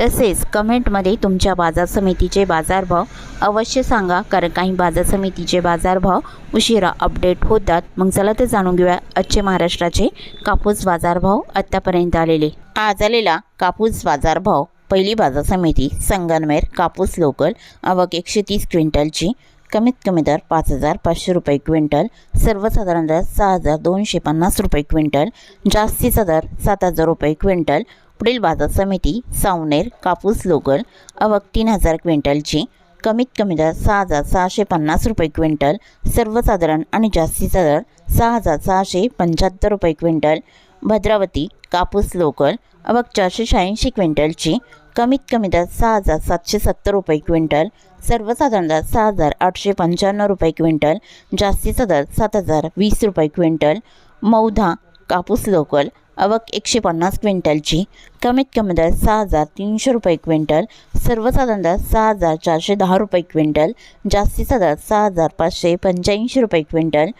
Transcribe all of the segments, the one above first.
तसेच कमेंटमध्ये तुमच्या बाजार समितीचे बाजारभाव अवश्य सांगा कारण काही बाजार समितीचे बाजारभाव उशिरा अपडेट होतात. मग चला तर जाणून घेऊया आजचे महाराष्ट्राचे कापूस बाजारभाव आत्तापर्यंत आलेले. आज आलेला कापूस बाजारभाव पहिली बाजार समिती संगनमेर कापूस लोकल आवक एकशे तीस क्विंटलची कमीत कमी दर पाच हजार पाचशे रुपये क्विंटल सर्वसाधारण दर सहा हजार दोनशे पन्नास रुपये क्विंटल जास्तीचा दर सात हजार रुपये क्विंटल पुढील बाजार समिती सावनेर कापूस लोकल आवक तीन हजार क्विंटलची कमीत कमी दर सहा हजार सहाशे पन्नास रुपये क्विंटल सर्वसाधारण आणि जास्तीचा दर सहा हजार सहाशे पंच्याहत्तर रुपये क्विंटल भद्रावती कापूस लोकल अवक चारशे शहाऐंशी क्विंटलची कमीत कमी दर सहा हजार सातशे सत्तर रुपये क्विंटल सर्वसाधारण दर सहा हजार आठशे पंच्याण्णव रुपये क्विंटल जास्तीचा दर सात हजार वीस रुपये क्विंटल मौधा कापूस लोकल आवक एकशे पन्नास क्विंटलची कमीत कमी दर सहा हजार तीनशे रुपये क्विंटल सर्वसाधारण दर सहा हजार चारशे दहा रुपये क्विंटल जास्तीचा दर सहा हजार पाचशे पंच्याऐंशी रुपये क्विंटल.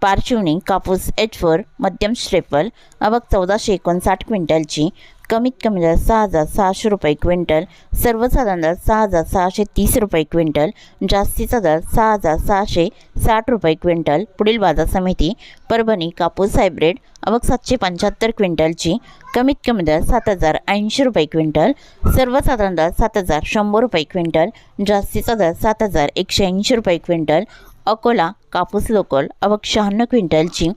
पारशिवनी कापूस एच फोर मध्यम स्ट्रेपल आवक चौदाशे एकोणसाठ क्विंटलची कमीत कमी दर सहा हजार सहाशे रुपये क्विंटल सर्वसाधारण दर सहा हजार सहाशे तीस रुपये क्विंटल जास्तीचा दर सहा हजार सहाशे साठ रुपये क्विंटल पुढील बाजार समिती परभणी कापूस हायब्रिड आवक सातशे पंच्याहत्तर क्विंटलची कमीत कमी दर सात हजार ऐंशी रुपये क्विंटल सर्वसाधारण दर सात हजार शंभर रुपये क्विंटल जास्तीचा दर सात हजार एकशे ऐंशी रुपये क्विंटल अकोला कापूस लोकल अवक शहाण्णव क्विंटलची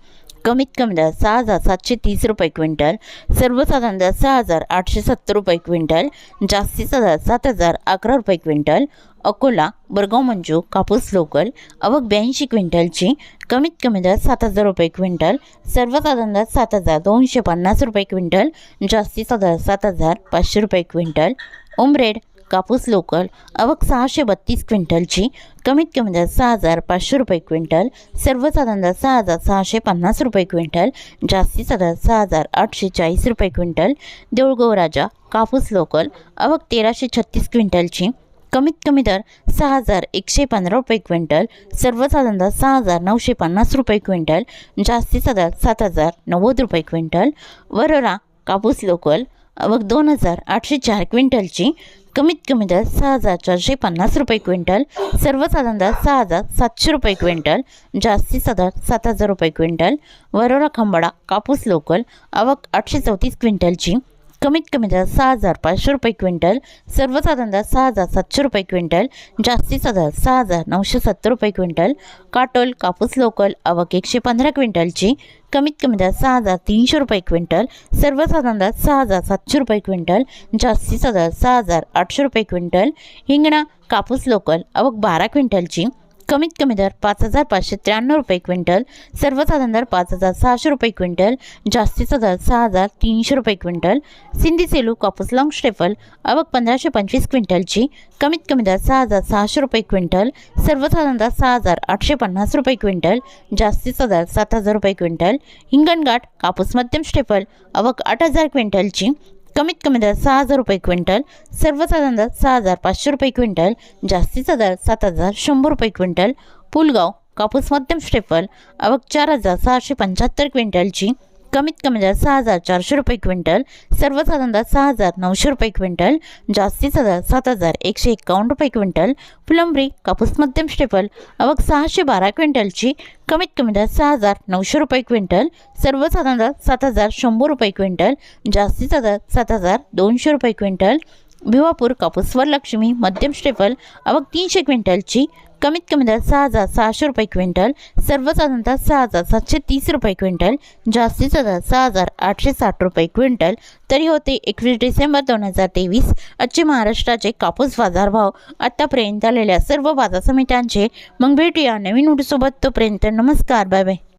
कमीत कमी दर सहा हजार सातशे तीस रुपये क्विंटल. सर्वसाधारण दर सहा हजार आठशे सत्तर रुपये क्विंटल. जास्तीचा दर सात हजार अकरा रुपये क्विंटल. अकोला बरगाव मंजू कापूस लोकल. अवघ ब्याऐंशी क्विंटलची. कमीत कमी दर सात हजार रुपये क्विंटल. सर्वसाधारण दर सात हजार दोनशे पन्नास रुपये क्विंटल. जास्तीचा दर सात हजार पाचशे रुपये क्विंटल. उमरेड कापूस लोकल आवक सहाशे बत्तीस क्विंटलची कमीत कमी दर सहा हजार पाचशे रुपये क्विंटल सर्वसाधारण दर सहा हजार सहाशे पन्नास रुपये क्विंटल जास्तीचा दर सहा हजार आठशे चाळीस रुपये क्विंटल. देऊळगाव राजा कापूस लोकल आवक तेराशे छत्तीस क्विंटलची कमीत कमी दर सहा हजार एकशे पंधरा रुपये क्विंटल सर्वसाधारण दर सहा हजार नऊशे पन्नास रुपये क्विंटल जास्तीचा दर सात हजार नव्वद रुपये क्विंटल. वरोरा कापूस लोकल आवक दोन हजार आठशे चार क्विंटलची कमीत कमी दर सहा हजार चारशे पन्नास रुपये क्विंटल सर्वसाधारण दर सहा हजार सातशे रुपये क्विंटल जास्तीचा दर सात हजार रुपये क्विंटल वरोरा खंबाडा कापूस लोकल आवक आठशे चौतीस क्विंटलची कमीत कमी दर सहा हजार पाचशे रुपये क्विंटल सर्वसाधारण दर सहा हजार सातशे रुपये क्विंटल जास्तीचा दर सहा हजार नऊशे सत्तर रुपये क्विंटल काटोल कापूस लोकल आवक एकशे पंधरा क्विंटलची कमीत कमी दर सहा हजार तीनशे रुपये क्विंटल सर्वसाधारण दर सहा हजार सातशे रुपये क्विंटल जास्तीचा दर सहा हजार आठशे रुपये क्विंटल हिंगणा कापूस लोकल आवक बारा क्विंटलची कमीत कमी दर पाच हजार पाचशे त्र्याण्णव रुपये क्विंटल सर्वसाधारण दर पाच हजार सहाशे रुपये क्विंटल जास्तीचा दर सहा हजार तीनशे रुपये क्विंटल सिंधी सेलू कापूस लॉंग स्टेफल अवक पंधराशे पंचवीस क्विंटलची कमीत कमी दर सहा हजार सहाशे रुपये क्विंटल सर्वसाधारण दर सहा हजार आठशे पन्नास रुपये क्विंटल जास्तीचा दर सात हजार रुपये क्विंटल हिंगणघाट कापूस मध्यम स्टेपल अवक आठ हजार क्विंटलची कमीत कमी दर सहा हजार रुपये क्विंटल सर्वसाधारण दर सहा हजार पाचशे रुपये क्विंटल जास्तीचा दर सात हजार शंभर रुपये क्विंटल पुलगाव कापूस मध्यम स्टेपल आवक चार हजार सहाशे पंच्याहत्तर क्विंटलची कमीत कमी दरात सहा हजार चारशे रुपये क्विंटल सर्वसाधारण दरात सहा हजार नऊशे रुपये क्विंटल जास्तीचा दर सात हजार एकशे एकावन्न रुपये क्विंटल फुलंबरी कापूस मध्यम स्टेपल अवघ सहाशे बारा क्विंटलची कमीत कमी दरात सहा हजार नऊशे रुपये क्विंटल सर्वसाधारण दरात सात हजार शंभर रुपये क्विंटल जास्तीचा दर सात हजार दोनशे रुपये क्विंटल भिवापूर कापूस वरलक्ष्मी मध्यम स्टेपल आवक तीनशे क्विंटलची कमीत कमी दर सहा हजार सहाशे रुपये क्विंटल सर्वसाधारण दर सहा हजार सातशे तीस रुपये क्विंटल जास्तीचा दर सहा हजार आठशे साठ रुपये क्विंटल. तरी होते एकवीस डिसेंबर दोन हजार तेवीस आजचे महाराष्ट्राचे कापूस बाजारभाव. आत्तापर्यंत आलेल्या सर्व बाजार समित्यांचे मग भेटूया नवीन उठसोबत तोपर्यंत नमस्कार बाय बाय.